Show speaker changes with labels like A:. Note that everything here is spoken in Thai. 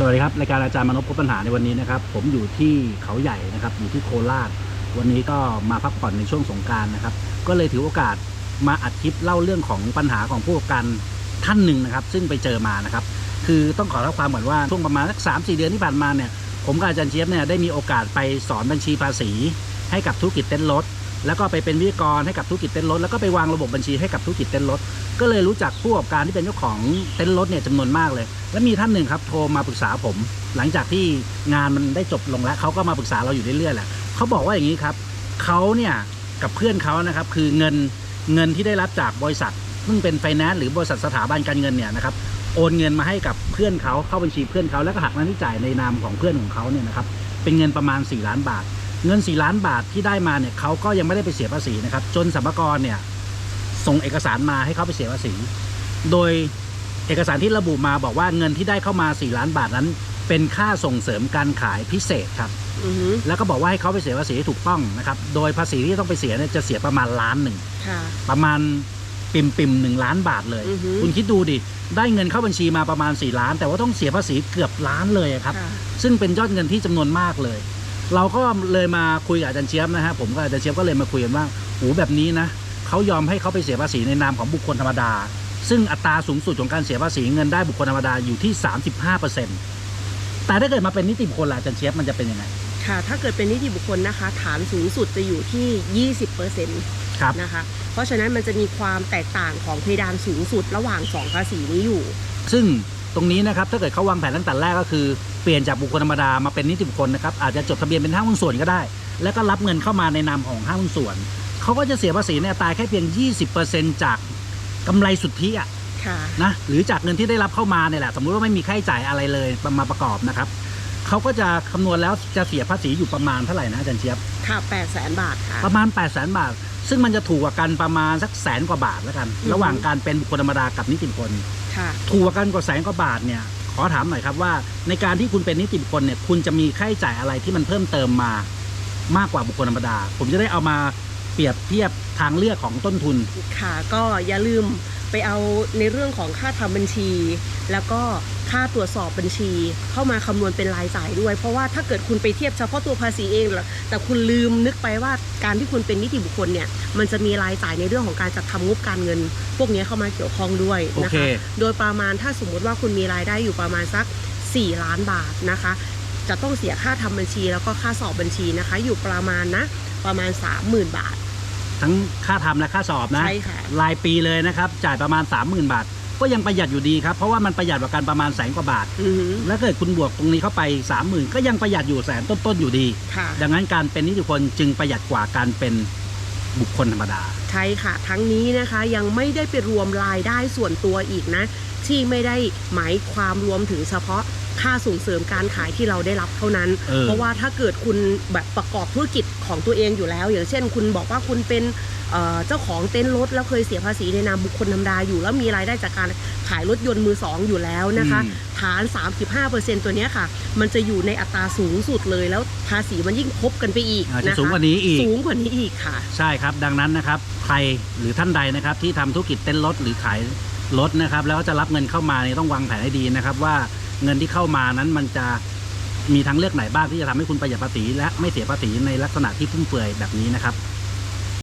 A: สวัสดีครับรายการอาจารย์มนพพบปัญหาในวันนี้นะครับ ผมอยู่ที่เขาใหญ่นะครับ อยู่ที่โคราช วันนี้ก็มาพักผ่อนในช่วงสงการนะครับ ก็เลยถือโอกาสมาอัดคลิปเล่าเรื่องของปัญหาของผู้ประกอบการท่านหนึ่งนะครับ ซึ่งไปเจอมานะครับ คือต้องขอเล่าความก่อนว่าช่วงประมาณสักสามสี่เดือนที่ผ่านมาเนี่ยผมกับอาจารย์เชียบเนี่ยได้มีโอกาสไปสอนบัญชีภาษี ให้กับธุรกิจเต้นรถ แล้วก็ไปเป็นวิทยากรให้กับธุรกิจเต้นรถแล้วก็ไปวางระบบบัญชีให้กับธุรกิจเต้นรถก็เลยรู้จักผู้ประกอบการที่เป็นเจ้าของเต็นท์รถเนี่ยจำนวนมากเลย และมีท่านหนึ่งครับโทรมาปรึกษาผม หลังจากที่งานมันได้จบลงแล้วเขาก็มาปรึกษาเราอยู่เรื่อยๆแหละเขาบอกว่าอย่างนี้ครับเขาเนี่ยกับเพื่อนเขานะครับคือเงินเงินที่ได้รับจากบริษัทซึ่งเป็นไฟแนนซ์หรือบริษัทสถาบันการเงินเนี่ยนะครับโอนเงินมาให้กับเพื่อนเขาเข้าบัญชีเพื่อนเขาแล้วก็หักหน้าที่จ่ายในนามของเพื่อนของเขาเนี่ยนะครับเป็นเงินประมาณ 4 ล้านบาท เงิน 4 ล้านบาทที่ได้มาเนี่ยเขาก็ยังไม่ได้ไปเสียภาษีนะครับ จนสรรพากรเนี่ยส่งเอกสารมาให้เขาไปเสียภาษี โดยเอกสารที่ระบุมาบอกว่าเงินที่ได้เข้ามา 4 ล้านบาทนั้น เป็นค่าส่งเสริมการขายพิเศษครับ
B: อือฮึ
A: แล้วก็บอกว่าให้เขาไปเสียภาษีให้ถูกต้องนะครับ โดยภาษีที่ต้องไปเสียเนี่ยจะเสียประมาณล้านหนึ่ง
B: ค่ะ
A: ประมาณปิ่มปิมหนึ่งล้านบาทเลย
B: อือฮึ
A: คุณคิดดูดิ ได้เงินเข้าบัญชีมาประมาณ 4 ล้าน แต่ว่าต้องเสียภาษีเกือบล้านเลยอะครับ
B: ค่ะ
A: ซึ่งเป็นยอดเงินที่จำนวนมากเลย เราก็เลยมาคุยกับอาจารย์เชียบนะฮะผมกับอาจารย์เชียบก็เลยมาคุยกันว่าโอ้แบบนี้นะเขายอมให้เขาไปเสียภาษีในนามของบุคคลธรรมดา ซึ่งอัตราสูงสุดของการเสียภาษีเงินได้บุคคลธรรมดาอยู่ที่ 35%แต่ถ้าเกิดมาเป็นนิติบุคคลล่ะอาจารย์เชียบมันจะเป็นยังไง
B: ค่ะถ้าเกิดเป็นนิติบุคคลนะคะ ฐานสูงสุดจะอยู่ที่ 20%
A: ครับ
B: นะคะ เพราะฉะนั้นมันจะมีความแตกต่างของเพดานสูงสุดระหว่าง 2 ภาษีนี้อยู่
A: ซึ่ง ตรงนี้นะครับถ้าเกิดเขาวางแผนตั้งแต่แรกก็คือเปลี่ยนจากบุคคลธรรมดามาเป็นนิติบุคคลนะครับอาจจะจดทะเบียนเป็นห้างหุ้นส่วนก็ได้ แล้วก็รับเงินเข้ามาในนามของห้างหุ้นส่วนเขาก็จะเสียภาษีในอัตราแค่เพียง 20%จากกำไรสุทธิอะ
B: ค่ะ
A: นะหรือจากเงินที่ได้รับเข้ามาเนี่ยแหละสมมุติว่าไม่มีค่าใช้จ่ายอะไรเลยมาประกอบนะครับเขาก็จะคำนวณแล้วจะเสียภาษีอยู่ประมาณเท่าไหร่นะอาจารย์เชียบ
B: ค่ะ8 0 0 0 0 0บาทค่ะ
A: ประมาณ8 0 0 0 0 0บาท ซึ่งมันจะถูกกว่ากันประมาณสักแสนกว่าบาทแล้วกัน
B: อือฮึ
A: ระหว่างการเป็นบุคคลธรรมดากับนิติบุคคล
B: ค่ะ
A: ถูกกว่ากันกว่าแสนกว่าบาทเนี่ยขอถามหน่อยครับว่า ในการที่คุณเป็นนิติบุคคลเนี่ยคุณจะมีค่าใช้จ่ายอะไรที่มันเพิ่มเติมมามากกว่าบุคคลธรรมดา ผมจะได้เอามาเปรียบเทียบทางเลือกของต้นทุน
B: ค่ะ ก็อย่าลืมไปเอาในเรื่องของค่าทำบัญชี แล้วก็ ค่าตรวจสอบบัญชี เข้ามาคำนวณเป็นรายจ่ายด้วย เพราะว่าถ้าเกิดคุณไปเทียบเฉพาะตัวภาษีเองเหรอแต่คุณลืมนึกไปว่าการที่คุณเป็นนิติบุคคลเนี่ยมันจะมีรายจ่ายในเรื่องของการจัดทำงบการเงิน พวกนี้เข้ามาเกี่ยวข้องด้วย
A: โอ
B: นะ
A: เค
B: คะ โดยประมาณถ้าสมมุติว่าคุณมีรายได้อยู่ประมาณสัก 4 ล้านบาทนะคะ จะต้องเสียค่าทำบัญชีแล้วก็ค่าสอบบัญชีนะคะ อยู่ประมาณนะประมาณ 30,000 บาท
A: ทั้งค่าทำและค่าสอบนะ
B: ใช่ค่ะ
A: รายปีเลยนะครับจ่ายประมาณ 30,000 บาท ก็ยังประหยัดอยู่ดีครับเพราะว่ามันประหยัดกว่ากันประมาณแสนกว่าบาท
B: อือหือ
A: แล้วเกิดคุณบวกตรงนี้เข้าไป 30,000 ก็ยังประหยัดอยู่แสนต้นๆอยู่ดี
B: ค่ะ
A: ดังนั้นการเป็นนิติบุคคลจึงประหยัดกว่าการเป็นบุคคลธรรมดา
B: ใช่ค่ะ ทั้งนี้นะคะยังไม่ได้ไปรวมรายได้ส่วนตัวอีกนะ ที่ไม่ได้หมายความรวมถึงเฉพาะ ค่าส่งเสริมการขายที่เราได้รับเท่านั้น
A: เออ
B: เพราะว่าถ้าเกิดคุณแบบประกอบธุรกิจของตัวเองอยู่แล้ว อย่างเช่น คุณบอกว่าคุณเป็นเอ่อเจ้าของเต็นท์รถแล้วเคยเสียภาษีในนามบุคคลธรรมดาอยู่ แล้วมีรายได้จากการขายรถยนต์มือสองอยู่แล้วนะคะ
A: อืม
B: ฐาน 35%ตัวเนี้ยค่ะ มันจะอยู่ในอัตราสูงสุดเลย แล้วภาษีมันยิ่งทบกันไปอีก
A: อาจจะ
B: นะคะ
A: สูงกว่านี้อีก
B: สูงกว่านี้อีกค่ะ
A: ใช่ครับดังนั้นนะครับใครหรือท่านใดนะครับที่ทำธุรกิจเต้นรถหรือขายรถนะครับแล้วก็จะรับเงินเข้ามาเนี่ยต้องวางแผนให้ดีนะครับว่า เงินที่เข้ามานั้นมันจะมีทางเลือกไหนบ้างที่จะทำให้คุณประหยัดภาษีและไม่เสียภาษีในลักษณะที่ฟุ่มเฟือยแบบนี้นะครับ